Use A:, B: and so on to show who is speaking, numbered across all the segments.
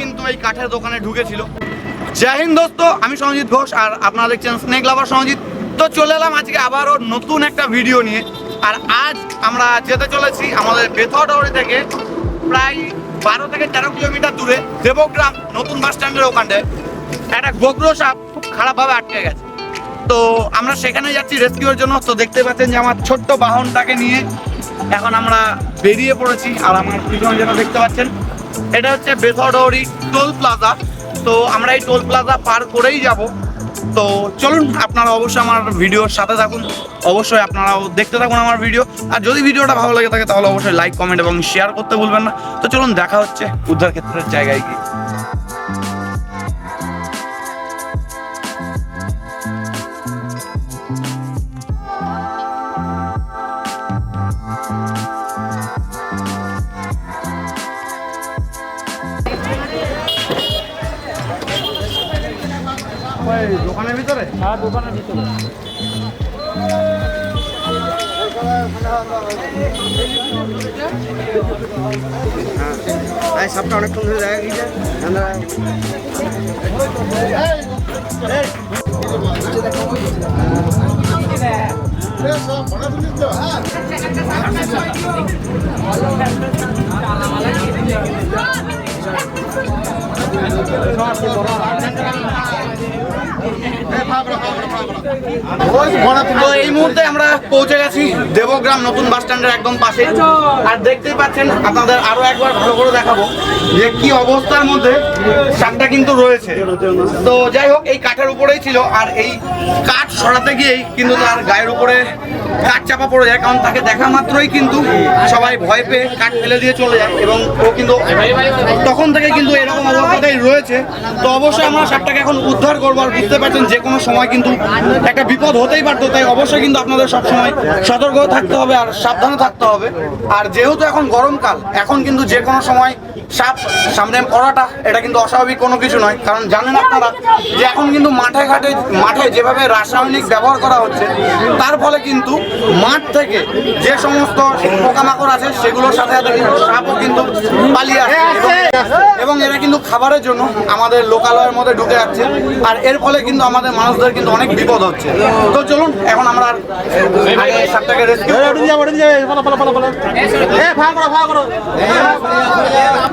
A: কিন্তু এই কাঠের দোকানে ঢুকেছিল। জয় হিন্দ দোস্ত, আমি সঞ্জিত ঘোষ আর আপনারা দেখছেন স্নেক লাভার সঞ্জিত। তো চলে এলাম আজকে আবারও নতুন একটা ভিডিও নিয়ে। আর আজ আমরা যেতে চলেছি আমাদের বেথরডাউরি থেকে প্রায় বারো থেকে তেরো কিলোমিটার দূরে দেবগ্রাম নতুন বাস স্ট্যান্ডের ওখানটায়। একটা গোগ্র সাপ খুব খারাপভাবে আটকে গেছে। তো আমরা সেখানে যাচ্ছি রেস্কিউর জন্য। তো দেখতে পাচ্ছেন যে আমার ছোট্ট বাহনটাকে নিয়ে এখন আমরা বেরিয়ে পড়েছি। আর আমার পিছনে যেটা দেখতে পাচ্ছেন এটা হচ্ছে বেথরডৌরি টোল প্লাজা। তো আমরা এই টোল প্লাজা পার করেই যাব। তো চলুন, আপনারা অবশ্যই আমার ভিডিওর সাথে থাকুন। অবশ্যই আপনারাও দেখতে থাকুন আমার ভিডিও। আর যদি ভিডিওটা ভালো লাগে থাকে, তাহলে অবশ্যই লাইক কমেন্ট এবং শেয়ার করতে ভুলবেন না। তো চলুন, দেখা হচ্ছে উদ্ধার ক্ষেত্রের জায়গায় গিয়ে। দোকানের ভিতরে?
B: হ্যাঁ দোকানের ভিতরে।
C: হ্যাঁ সাপটা অনেকক্ষণ ধরে দেখা গিয়েছে আমরা
A: এই মুহূর্তে আমরা পৌঁছে গেছি দেবগ্রাম নতুন বাস স্ট্যান্ডের একদম পাশে। আর দেখতেই পাচ্ছেন, আপনাদের আরও একবার ভালো করে দেখাবো যে কি অবস্থার মধ্যে সাপটা কিন্তু রয়েছে। তো যাই হোক, এই কাঠের উপরেই ছিল, আর এই সরাতে গিয়েই কিন্তু তার গায়ের উপরে কাঠ চাপা পড়ে যায়, কারণ তাকে দেখা মাত্রই কিন্তু সবাই ভয় পেয়ে কাঠ ফেলে দিয়ে চলে যায় এবং ও কিন্তু তখন থেকে কিন্তু এরকম অবস্থাতেই রয়েছে। তো অবশ্যই আমরা সাপটাকে এখন উদ্ধার করব আর বুঝতে পারছেন যে কোনো সময় কিন্তু একটা বিপদ হতেই পারতো, তাই অবশ্যই কিন্তু আপনাদের সবসময় সতর্ক থাকতে হবে আর সাবধানে থাকতে হবে। আর যেহেতু এখন গরমকাল, এখন কিন্তু যে কোনো সময় সাপ সামনে পড়াটা এটা কিন্তু অস্বাভাবিক কোনো কিছু নয় কারণ জানেন আপনারা যে এখন কিন্তু মাঠে ঘাটে মাঠে যেভাবে রাসায়নিক ব্যবহার করা হচ্ছে তার ফলে কিন্তু মাঠ থেকে যে সমস্ত পোকামাকড় আছে সেগুলোর সাথে সাথে কিন্তু সাপও কিন্তু পালিয়ে আসছে এবং- এরা কিন্তু খাবারের জন্য আমাদের লোকালয়ের মধ্যে ঢুকে যাচ্ছে আর এর ফলে কিন্তু আমাদের মানুষদের কিন্তু অনেক বিপদ হচ্ছে তো চলুন এখন আমরা সাপটাকে রেস্কিউ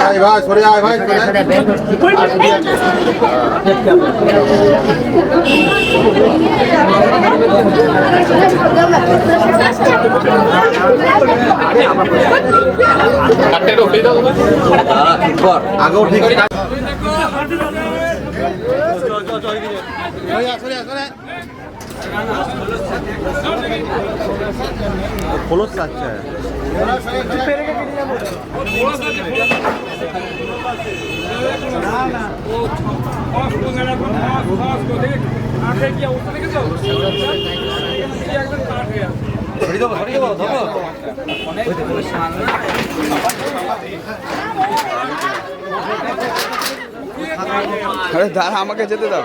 D: আয় ভাই সরে আয় ভাই সরে আয়।
B: কাঠটা তো।
D: আগেও ঠিক আছে খোলস আচ্ছা
C: আরে দাঁড়া আমাকে যেতে দাও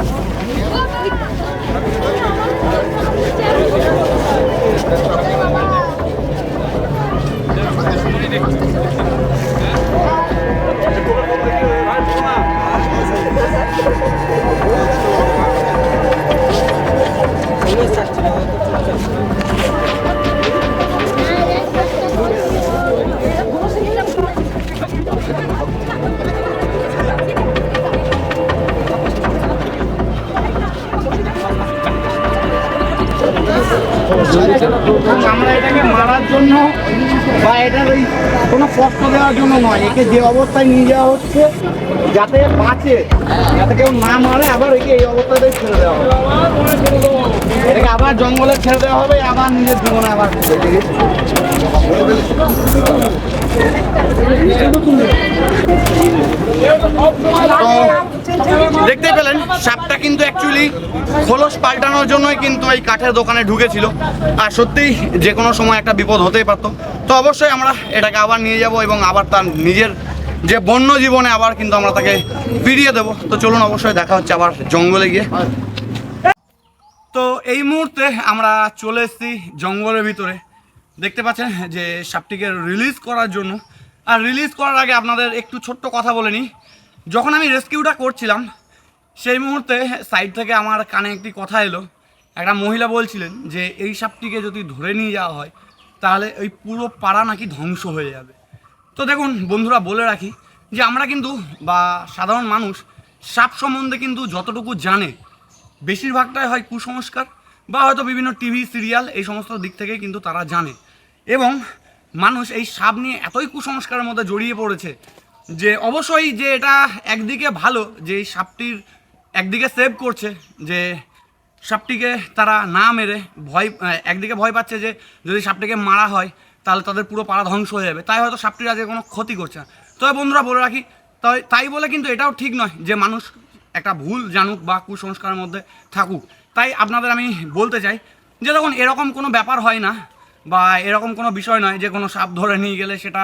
A: বা এটার ওই কোনো কষ্ট দেওয়ার জন্য নয়, একে যে অবস্থায় নিয়ে যাওয়া হচ্ছে, যাতে বাঁচে, যাতে কেউ না মারে, আবার একে এই অবস্থাতেই ছেড়ে দেওয়া হবে। এটাকে আবার জঙ্গলে ছেড়ে দেওয়া হবে, আবার নিজের জীবনে আবার তো দেখতে পেলেন, সাপটা কিন্তু অ্যাকচুয়ালি খোলস পাল্টানোর জন্যই কিন্তু এই কাঠের দোকানে ঢুকেছিল। আর সত্যিই যে কোনো সময় একটা বিপদ হতেই পারতো। তো অবশ্যই আমরা এটাকে আবার নিয়ে যাব এবং আবার তার নিজের যে বন্য জীবনে আবার কিন্তু আমরা তাকে ফিরিয়ে দেবো। তো চলুন অবশ্যই দেখা হচ্ছে আবার জঙ্গলে গিয়ে। তো এই মুহূর্তে আমরা চলে এসেছি জঙ্গলের ভিতরে। দেখতে পাচ্ছেন যে সাপটিকে রিলিজ করার জন্য। আর রিলিজ করার আগে আপনাদের একটু ছোট্ট কথা বলে নিই। যখন আমি রেস্কিউটা করছিলাম সেই মুহূর্তে সাইড থেকে আমার কানে একটি কথা এলো। একটা মহিলা বলছিলেন যে, এই সাপটিকে যদি ধরে নিয়ে যাওয়া হয়, তাহলে ওই পুরো পাড়া নাকি ধ্বংস হয়ে যাবে। তো দেখুন, বন্ধুরা, বলে রাখি যে, আমরা কিন্তু বা সাধারণ মানুষ সাপ সম্বন্ধে কিন্তু যতটুকু জানে, বেশিরভাগটাই হয় কুসংস্কার বা হয়তো বিভিন্ন টিভি, সিরিয়াল এই সমস্ত দিক থেকে কিন্তু তারা জানে। এবং মানুষ এই সাপ নিয়ে এতই কুসংস্কারের মধ্যে জড়িয়ে পড়েছে যে, অবশ্যই যে এটা একদিকে ভালো যে, এই সাপটির একদিকে সেভ করছে যে সাপটিকে তারা না মেরে, ভয় একদিকে ভয় পাচ্ছে যে যদি সাপটিকে মারা হয়, তাহলে তাদের পুরো পাড়া ধ্বংস হয়ে যাবে। তাই হয়তো সাপটির আজকে কোনো ক্ষতি করছে না। তবে বন্ধুরা বলে রাখি, তাই তাই বলে কিন্তু এটাও ঠিক নয় যে মানুষ একটা ভুল জানুক বা কুসংস্কারের মধ্যে থাকুক। তাই আপনাদের আমি বলতে চাই যে দেখুন, এরকম কোনো ব্যাপার হয় না বা এরকম কোনো বিষয় নয় যে কোনো সাপ ধরে নিয়ে গেলে সেটা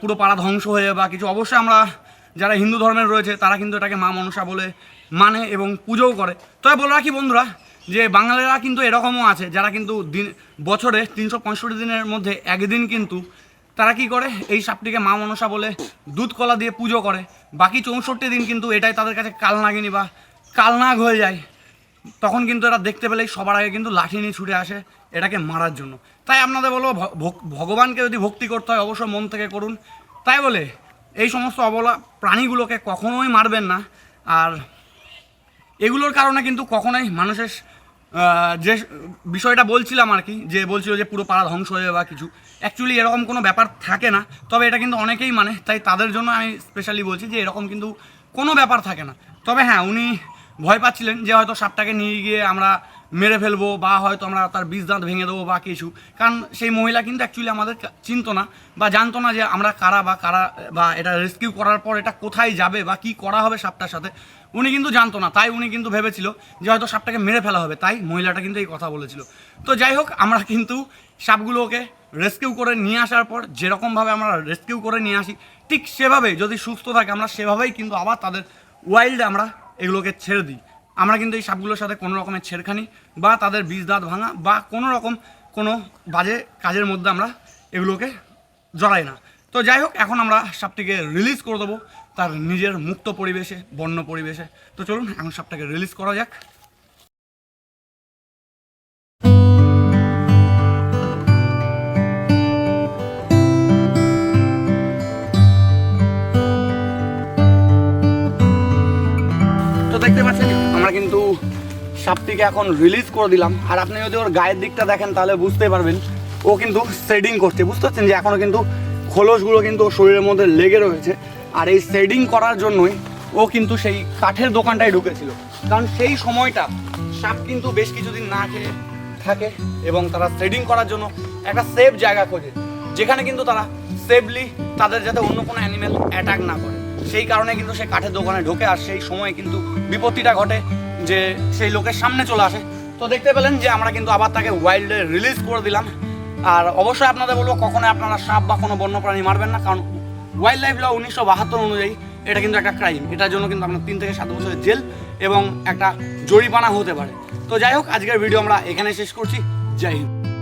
A: পুরো পাড়া ধ্বংস হয়ে বা কিছু। অবশ্যই আমরা যারা হিন্দু ধর্মের রয়েছে, তারা কিন্তু এটাকে মা মনসা বলে মানে এবং পুজোও করে। তবে বলে রাখি বন্ধুরা, যে বাঙালিরা কিন্তু এরকমও আছে, যারা কিন্তু দিন বছরে তিনশো পঁয়ষট্টি দিনের মধ্যে একদিন কিন্তু তারা কি করে? এই সাপটিকে মা মনসা বলে দুধ কলা দিয়ে পুজো করে। বাকি চৌষট্টি দিন কিন্তু এটাই তাদের কাছে কালনাগিনী বা কালনাগ হয়ে যায়। তখন কিন্তু এরা দেখতে পেলেই সবার আগে কিন্তু লাঠি নিয়ে ছুটে আসে এটাকে মারার জন্য। তাই আপনাদের বলব ভগবানকে যদি ভক্তি করতে হয়, অবশ্যই মন থেকে করুন। তাই বলে এই সমস্ত অবলা প্রাণীগুলোকে কখনোই মারবেন না। আর এগুলোর কারণে কিন্তু কখনোই মানুষের যে বিষয়টা বলছিলাম আর কি, যে বলছিল যে পুরো পাড়া ধ্বংস হয়ে বা কিছু অ্যাকচুয়ালি এরকম কোনো ব্যাপার থাকে না। তবে এটা কিন্তু অনেকেই মানে তাই তাদের জন্য আমি স্পেশালি বলছি যে এরকম কিন্তু কোনো ব্যাপার থাকে না। তবে হ্যাঁ উনি ভয় পাচ্ছিলেন যে হয়তো সাপটাকে নিয়ে গিয়ে আমরা মেরে ফেলব বা হয়তো আমরা তার বীজ দাঁত ভেঙে দেবো বা কিছু। কারণ সেই মহিলা কিন্তু অ্যাকচুয়ালি আমাদের চিনতো না বা জানতো না যে আমরা কারা বা কারা, বা এটা রেস্কিউ করার পর এটা কোথায় যাবে বা কি করা হবে সাপটার সাথে। উনি কিন্তু জানতো না, তাই উনি কিন্তু ভেবেছিল যে হয়তো সাপটাকে মেরে ফেলা হবে, তাই মহিলাটা কিন্তু এই কথা বলেছিল। তো যাই হোক, আমরা কিন্তু সাপগুলোকে রেস্কিউ করে নিয়ে আসার পর যেরকমভাবে আমরা রেস্কিউ করে নিয়ে আসি, ঠিক সেভাবে যদি সুস্থ থাকে, আমরা সেভাবেই কিন্তু আবার তাদের ওয়াইল্ডে আমরা এগুলোকে ছেড়ে দিই। আমরা কিন্তু এই সাপগুলোর সাথে কোনো রকমের ছেড়খানি বা তাদের বীজ দাঁত ভাঙা বা কোনো রকম কোনো বাজে কাজের মধ্যে আমরা এগুলোকে জড়াই না। তো যাই হোক, এখন আমরা সাপটিকে রিলিজ করে দেবো, তার নিজের মুক্ত পরিবেশে, বন্য পরিবেশে। তো চলুন, এখন সাপটাকে রিলিজ করা যাক। কিন্তু সাপটিকে এখন রিলিজ করে দিলাম। আর আপনি যদি ওর গায়ের দিকটা দেখেন, তাহলে বুঝতে পারবেন ও কিন্তু শেডিং করছে। বুঝতে পারছেন যে এখনও কিন্তু খোলসগুলো কিন্তু শরীরের মধ্যে লেগে রয়েছে। আর এই শেডিং করার জন্যই ও কিন্তু সেই কাঠের দোকানটায় ঢুকেছিল। কারণ সেই সময়টা সাপ কিন্তু বেশ কিছুদিন না খেয়ে থাকে এবং তারা শেডিং করার জন্য একটা সেফ জায়গা খোঁজে, যেখানে কিন্তু তারা সেফলি তাদের যাতে অন্য কোনো অ্যানিমেল অ্যাটাক না করে। সেই কারণে কিন্তু সে কাঠের দোকানে ঢোকে আর সেই সময় কিন্তু বিপত্তিটা ঘটে। যে সেই লোকের সামনে চলে আসে। তো দেখতে পেলেন যে আমরা কিন্তু আবার তাকে ওয়াইল্ডে রিলিজ করে দিলাম। আর অবশ্যই আপনাদের বলব, কখনোই আপনারা সাপ বা কোনো বন্যপ্রাণী মারবেন না, কারণ ওয়াইল্ড লাইফ ল উনিশশো বাহাত্তর অনুযায়ী এটা কিন্তু একটা ক্রাইম এটার জন্য কিন্তু আপনার তিন থেকে সাত বছরের জেল এবং একটা জরিমানা হতে পারে। তো যাই হোক, আজকের ভিডিও আমরা এখানে শেষ করছি। জয় হিন্দ।